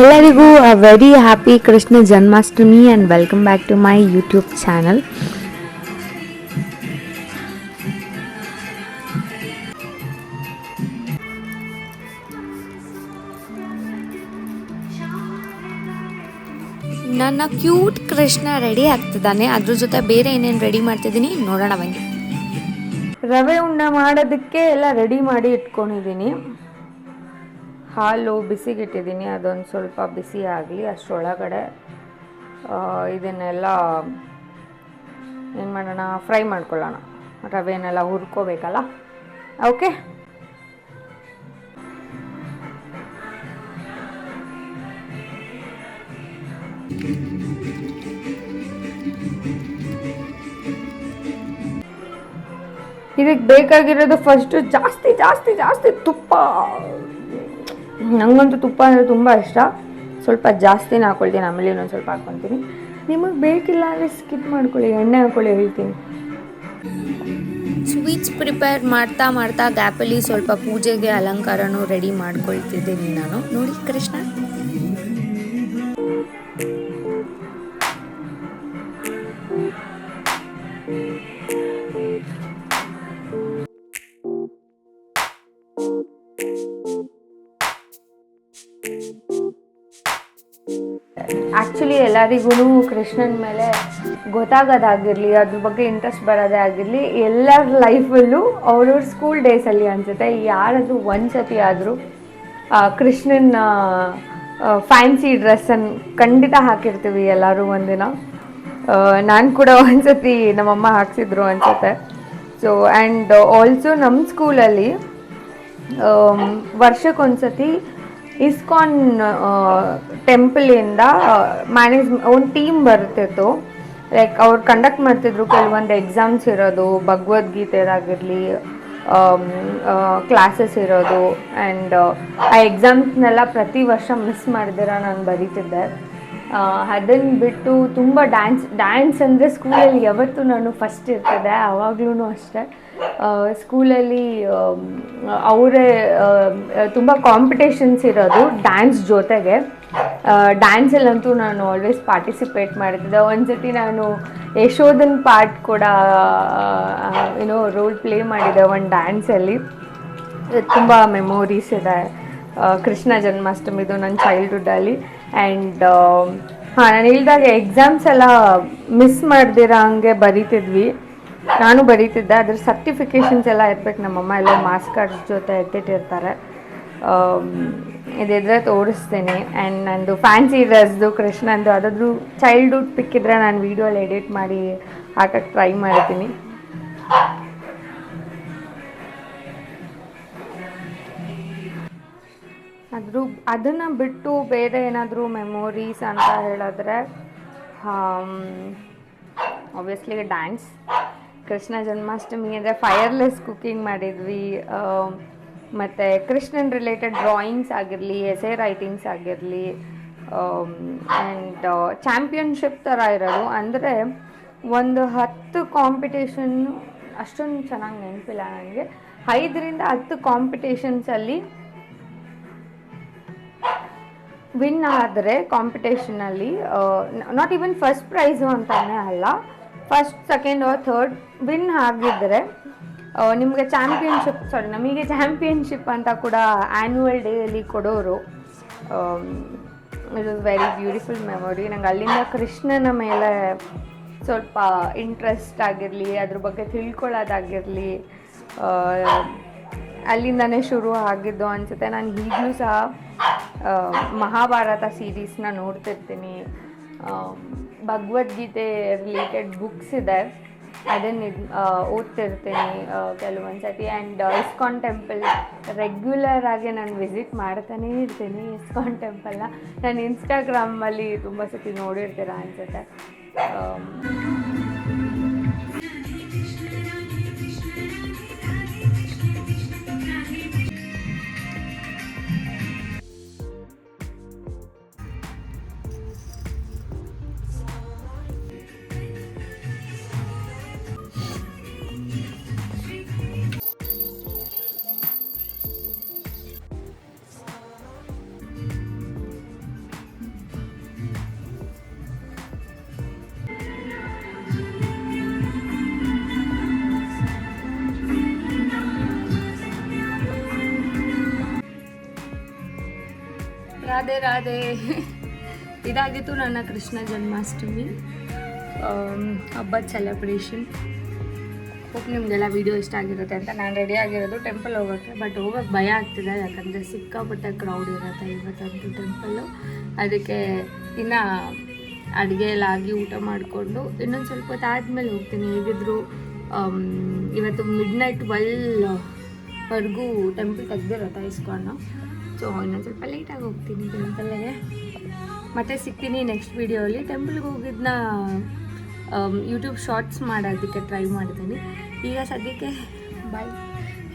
ಎಲ್ಲರಿಗೂ ಅ very happy Krishna Janmashtami and welcome back to my YouTube channel ನನ್ನ cute Krishna ready ಆಗ್ತಿದ್ದಾನೆ. ಅದ್ರ ಜೊತೆ ಬೇರೆ ಏನೇನು ರೆಡಿ ಮಾಡ್ತಿದ್ದೀನಿ ನೋಡೋಣ ಬನ್ನಿ. ರವೆ ಉಂಡೆ ಮಾಡೋದಕ್ಕೆ ಎಲ್ಲ ರೆಡಿ ಮಾಡಿ ಇಟ್ಕೊಂಡಿದ್ದೀನಿ. ಹಾಲು ಬಿಸಿಗಿಟ್ಟಿದ್ದೀನಿ, ಅದೊಂದು ಸ್ವಲ್ಪ ಬಿಸಿ ಆಗಲಿ ಅಷ್ಟರೊಳಗಡೆ ಇದನ್ನೆಲ್ಲ ಏನು ಮಾಡೋಣ, ಫ್ರೈ ಮಾಡ್ಕೊಳ್ಳೋಣ. ರವೆನೆಲ್ಲ ಹುರ್ಕೋಬೇಕಲ್ಲ? ಓಕೆ? ಇದಕ್ಕೆ ಬೇಕಾಗಿರೋದು ಫಸ್ಟು ಜಾಸ್ತಿ ಜಾಸ್ತಿ ಜಾಸ್ತಿ ತುಪ್ಪ. ನಂಗಂತೂ ತುಪ್ಪ ಅಂದರೆ ತುಂಬ ಇಷ್ಟ. ಸ್ವಲ್ಪ ಜಾಸ್ತಿನೇ ಹಾಕ್ಕೊಳ್ತೀನಿ ಆಮೇಲೆ ಇನ್ನೊಂದು ಸ್ವಲ್ಪ ಹಾಕ್ಕೊತೀನಿ ನಿಮಗೆ ಬೇಕಿಲ್ಲ ಅಂದರೆ ಸ್ಕಿಪ್ ಮಾಡ್ಕೊಳ್ಳಿ, ಎಣ್ಣೆ ಹಾಕ್ಕೊಳ್ಳಿ ಹೇಳ್ತೀನಿ. ಸ್ವೀಟ್ಸ್ ಪ್ರಿಪೇರ್ ಮಾಡ್ತಾ ಮಾಡ್ತಾ ಗ್ಯಾಪಲ್ಲಿ ಸ್ವಲ್ಪ ಪೂಜೆಗೆ ಅಲಂಕಾರನೂ ರೆಡಿ ಮಾಡ್ಕೊಳ್ತಿದ್ದೀನಿ ನಾನು. ನೋಡಿ ಕೃಷ್ಣ. ಆ್ಯಕ್ಚುಲಿ ಎಲ್ಲರಿಗೂ ಕೃಷ್ಣನ ಮೇಲೆ ಗೊತ್ತಾಗೋದಾಗಿರಲಿ, ಅದ್ರ ಬಗ್ಗೆ ಇಂಟ್ರೆಸ್ಟ್ ಬರೋದೇ ಆಗಿರಲಿ, ಎಲ್ಲರ ಲೈಫಲ್ಲೂ ಅವ್ರವ್ರ ಸ್ಕೂಲ್ ಡೇಸಲ್ಲಿ ಅನಿಸುತ್ತೆ. ಯಾರಾದರೂ ಒಂದು ಸತಿ ಆದರೂ ಕೃಷ್ಣನ ಫ್ಯಾನ್ಸಿ ಡ್ರೆಸ್ಸನ್ನು ಖಂಡಿತ ಹಾಕಿರ್ತೀವಿ ಎಲ್ಲರೂ ಒಂದಿನ. ನಾನು ಕೂಡ ಒಂದ್ಸತಿ ನಮ್ಮಮ್ಮ ಹಾಕ್ಸಿದ್ರು ಅನ್ಸುತ್ತೆ. ಸೊ ಆ್ಯಂಡ್ ಆಲ್ಸೋ ನಮ್ಮ ಸ್ಕೂಲಲ್ಲಿ ವರ್ಷಕ್ಕೊಂದ್ಸತಿ ಇಸ್ಕಾನ್ ಟೆಂಪಲಿಂದ ಮ್ಯಾನೇಜ್ ಒಂದು ಟೀಮ್ ಬರ್ತಿತ್ತು. ಲೈಕ್ ಅವ್ರು ಕಂಡಕ್ಟ್ ಮಾಡ್ತಿದ್ರು ಕೆಲವೊಂದು ಎಕ್ಸಾಮ್ಸ್ ಇರೋದು, ಭಗವದ್ಗೀತೆದಾಗಿರಲಿ ಕ್ಲಾಸಸ್ ಇರೋದು ಆ್ಯಂಡ್ ಆ ಎಕ್ಸಾಮ್ಸ್ನೆಲ್ಲ ಪ್ರತಿ ವರ್ಷ ಮಿಸ್ ಮಾಡಿದಿರ ನಾನು ಬರೀತಿದ್ದೆ. ಅದನ್ನು ಬಿಟ್ಟು ತುಂಬ ಡ್ಯಾನ್ಸ್ ಡ್ಯಾನ್ಸ್ ಅಂದರೆ ಸ್ಕೂಲಲ್ಲಿ ಯಾವತ್ತೂ ನಾನು ಫಸ್ಟ್ ಇರ್ತದೆ ಆವಾಗ್ಲೂ ಅಷ್ಟೇ. ಸ್ಕೂಲಲ್ಲಿ ಅವರೇ ತುಂಬ ಕಾಂಪಿಟೇಷನ್ಸ್ ಇರೋದು ಡ್ಯಾನ್ಸ್ ಜೊತೆಗೆ. ಡ್ಯಾನ್ಸಲ್ಲಂತೂ ನಾನು ಆಲ್ವೇಸ್ ಪಾರ್ಟಿಸಿಪೇಟ್ ಮಾಡ್ತಿದ್ದೆ ಒಂದ್ಸತಿ ನಾನು ಯಶೋಧನ್ ಪಾರ್ಟ್ ಕೂಡ ಏನೋ ರೋಲ್ ಪ್ಲೇ ಮಾಡಿದ್ದೆ ಒಂದು ಡ್ಯಾನ್ಸಲ್ಲಿ ತುಂಬ ಮೆಮೊರೀಸ್ ಇದೆ. ಕೃಷ್ಣ ಜನ್ಮಾಷ್ಟಮಿದು ನನ್ನ ಚೈಲ್ಡ್ಹುಡ್ಡಲ್ಲಿ ಆ್ಯಂಡ್ ಹಾಂ, ನಾನು ಹೇಳಿದಾಗ ಎಕ್ಸಾಮ್ಸ್ ಎಲ್ಲ ಮಿಸ್ ಮಾಡ್ದಿರ ಹಂಗೆ ಬರೀತಿದ್ವಿ. ನಾನು ಬರೀತಿದ್ದೆ. ಅದ್ರ ಸರ್ಟಿಫಿಕೇಷನ್ಸ್ ಎಲ್ಲ ಇರ್ಬೇಕು. ನಮ್ಮಮ್ಮ ಎಲ್ಲ ಮಾಸ್ಕ್ ಕಾರ್ಡ್ ಜೊತೆ ಎತ್ತಿಟ್ಟಿರ್ತಾರೆ. ಇದಿದ್ರೆ ತೋರಿಸ್ತೀನಿ. ಆ್ಯಂಡ್ ನಂದು ಫ್ಯಾನ್ಸಿ ಡ್ರೆಸ್ದು ಕೃಷ್ಣಂದು ಅದಾದ್ರೂ ಚೈಲ್ಡ್ಹುಡ್ ಪಿಕ್ ಇದ್ರೆ ನಾನು ವೀಡಿಯೋಲ್ಲಿ ಎಡಿಟ್ ಮಾಡಿ ಹಾಕಕ್ಕೆ ಟ್ರೈ ಮಾಡ್ತೀನಿ. ಅದ್ರ, ಅದನ್ನು ಬಿಟ್ಟು ಬೇರೆ ಏನಾದರೂ ಮೆಮೊರೀಸ್ ಅಂತ ಹೇಳಿದ್ರೆ ಒಬ್ವಿಯಸ್ಲಿ ಡ್ಯಾನ್ಸ್ ಕೃಷ್ಣ ಜನ್ಮಾಷ್ಟಮಿ ಅಂದರೆ ಫೈರ್ಲೆಸ್ ಕುಕ್ಕಿಂಗ್ ಮಾಡಿದ್ವಿ. ಮತ್ತು ಕೃಷ್ಣನ್ ರಿಲೇಟೆಡ್ ಡ್ರಾಯಿಂಗ್ಸ್ ಆಗಿರಲಿ ಎಸೆ ರೈಟಿಂಗ್ಸ್ ಆಗಿರಲಿ ಆ್ಯಂಡ್ ಚಾಂಪಿಯನ್ಶಿಪ್ ಥರ ಇರೋದು. ಅಂದರೆ ಒಂದು ಹತ್ತು ಕಾಂಪಿಟೇಷನ್ ಅಷ್ಟೊಂದು ಚೆನ್ನಾಗಿ ನೆನಪಿಲ್ಲ ನನಗೆ ಐದರಿಂದ ಹತ್ತು ಕಾಂಪಿಟೇಷನ್ಸಲ್ಲಿ ವಿನ್ ಆದರೆ ಕಾಂಪಿಟೇಷನಲ್ಲಿ ನಾಟ್ ಈವನ್ ಫಸ್ಟ್ ಪ್ರೈಸು ಅಂತಾನೆ ಅಲ್ಲ first second or third win ಆಗಿದ್ದರೆ ನಿಮಗೆ ಚಾಂಪಿಯನ್ಶಿಪ್ ಸಾರಿ ನಮಗೆ ಚಾಂಪಿಯನ್ಶಿಪ್ ಅಂತ ಕೂಡ ಆ್ಯನ್ಯುವಲ್ ಡೇಯಲ್ಲಿ ಕೊಡೋರು. It was very beautiful memory ನಂಗೆ ಅಲ್ಲಿಂದ ಕೃಷ್ಣನ ಮೇಲೆ ಸ್ವಲ್ಪ ಇಂಟ್ರೆಸ್ಟ್ ಆಗಿರಲಿ ಅದ್ರ ಬಗ್ಗೆ ತಿಳ್ಕೊಳ್ಳೋದಾಗಿರಲಿ ಅಲ್ಲಿಂದನೇ ಶುರು ಆಗಿದ್ದು ಅನಿಸುತ್ತೆ. ನಾನು ಈಗಲೂ ಸಹ ಮಹಾಭಾರತ ಸೀರೀಸ್ನ ನೋಡ್ತಿರ್ತೀನಿ. ಭಗವದ್ಗೀತೆ ರಿಲೇಟೆಡ್ ಬುಕ್ಸ್ ಇದೆ. ಅದನ್ನು ಓದ್ತಿರ್ತೀನಿ ಕೆಲವೊಂದು ಸತಿ ಆ್ಯಂಡ್ ಇಸ್ಕಾನ್ ಟೆಂಪಲ್ ರೆಗ್ಯುಲರ್ ಆಗಿ ನಾನು ವಿಸಿಟ್ ಮಾಡ್ತಾನೇ ಇರ್ತೀನಿ ಇಸ್ಕಾನ್ ಟೆಂಪಲ್ನ ನಾನು ಇನ್ಸ್ಟಾಗ್ರಾಮಲ್ಲಿ ತುಂಬ ಸತಿ ನೋಡಿರ್ತೀರ ಅನಿಸುತ್ತೆ. ರಾಧೆ ರಾಧೆ. ಇದಾಗಿತ್ತು ನನ್ನ ಕೃಷ್ಣ ಜನ್ಮಾಷ್ಟಮಿ. ಹಬ್ಬ ಸೆಲೆಬ್ರೇಷನ್ ಹೋಪ್ ನಿಮಗೆಲ್ಲ ವೀಡಿಯೋ ಇಷ್ಟ ಆಗಿರುತ್ತೆ ಅಂತ ನಾನು ರೆಡಿ ಆಗಿರೋದು ಟೆಂಪಲ್ ಹೋಗೋಕ್ಕೆ ಬಟ್ ಹೋಗೋಕ್ಕೆ ಭಯ ಆಗ್ತಿದೆ, ಯಾಕಂದರೆ ಸಿಕ್ಕಾಪಟ್ಟೆ ಕ್ರೌಡ್ ಇರುತ್ತೆ ಇವತ್ತಂತೂ ಟೆಂಪಲ್ಲು ಅದಕ್ಕೆ ಇನ್ನು ಅಡುಗೆ ಎಲ್ಲ ಆಗಿ ಊಟ ಮಾಡಿಕೊಂಡು ಇನ್ನೊಂದು ಸ್ವಲ್ಪ ಹೊತ್ತು ಆದಮೇಲೆ ಹೋಗ್ತೀನಿ. ಹೇಗಿದ್ರು ಇವತ್ತು ಮಿಡ್ ನೈಟ್ ಟ್ವೆಲ್ವರೆಗೂ ಟೆಂಪಲ್ ತೆಗೆದಿರುತ್ತೆ ಇಸ್ಕೊಂಡು ಸೊ ಇನ್ನೊಂದು ಸ್ವಲ್ಪ ಲೇಟಾಗಿ ಹೋಗ್ತೀನಿ ಟೆಂಪಲ್ಗೆ ಮತ್ತೆ ಸಿಗ್ತೀನಿ ನೆಕ್ಸ್ಟ್ ವೀಡಿಯೋಲಿ ಟೆಂಪಲ್ಗೆ ಹೋಗಿದ್ದನ್ನ ಯೂಟ್ಯೂಬ್ ಶಾರ್ಟ್ಸ್ ಮಾಡೋದಕ್ಕೆ ಟ್ರೈ ಮಾಡ್ತೀನಿ. ಈಗ ಸದ್ಯಕ್ಕೆ ಬಾಯ್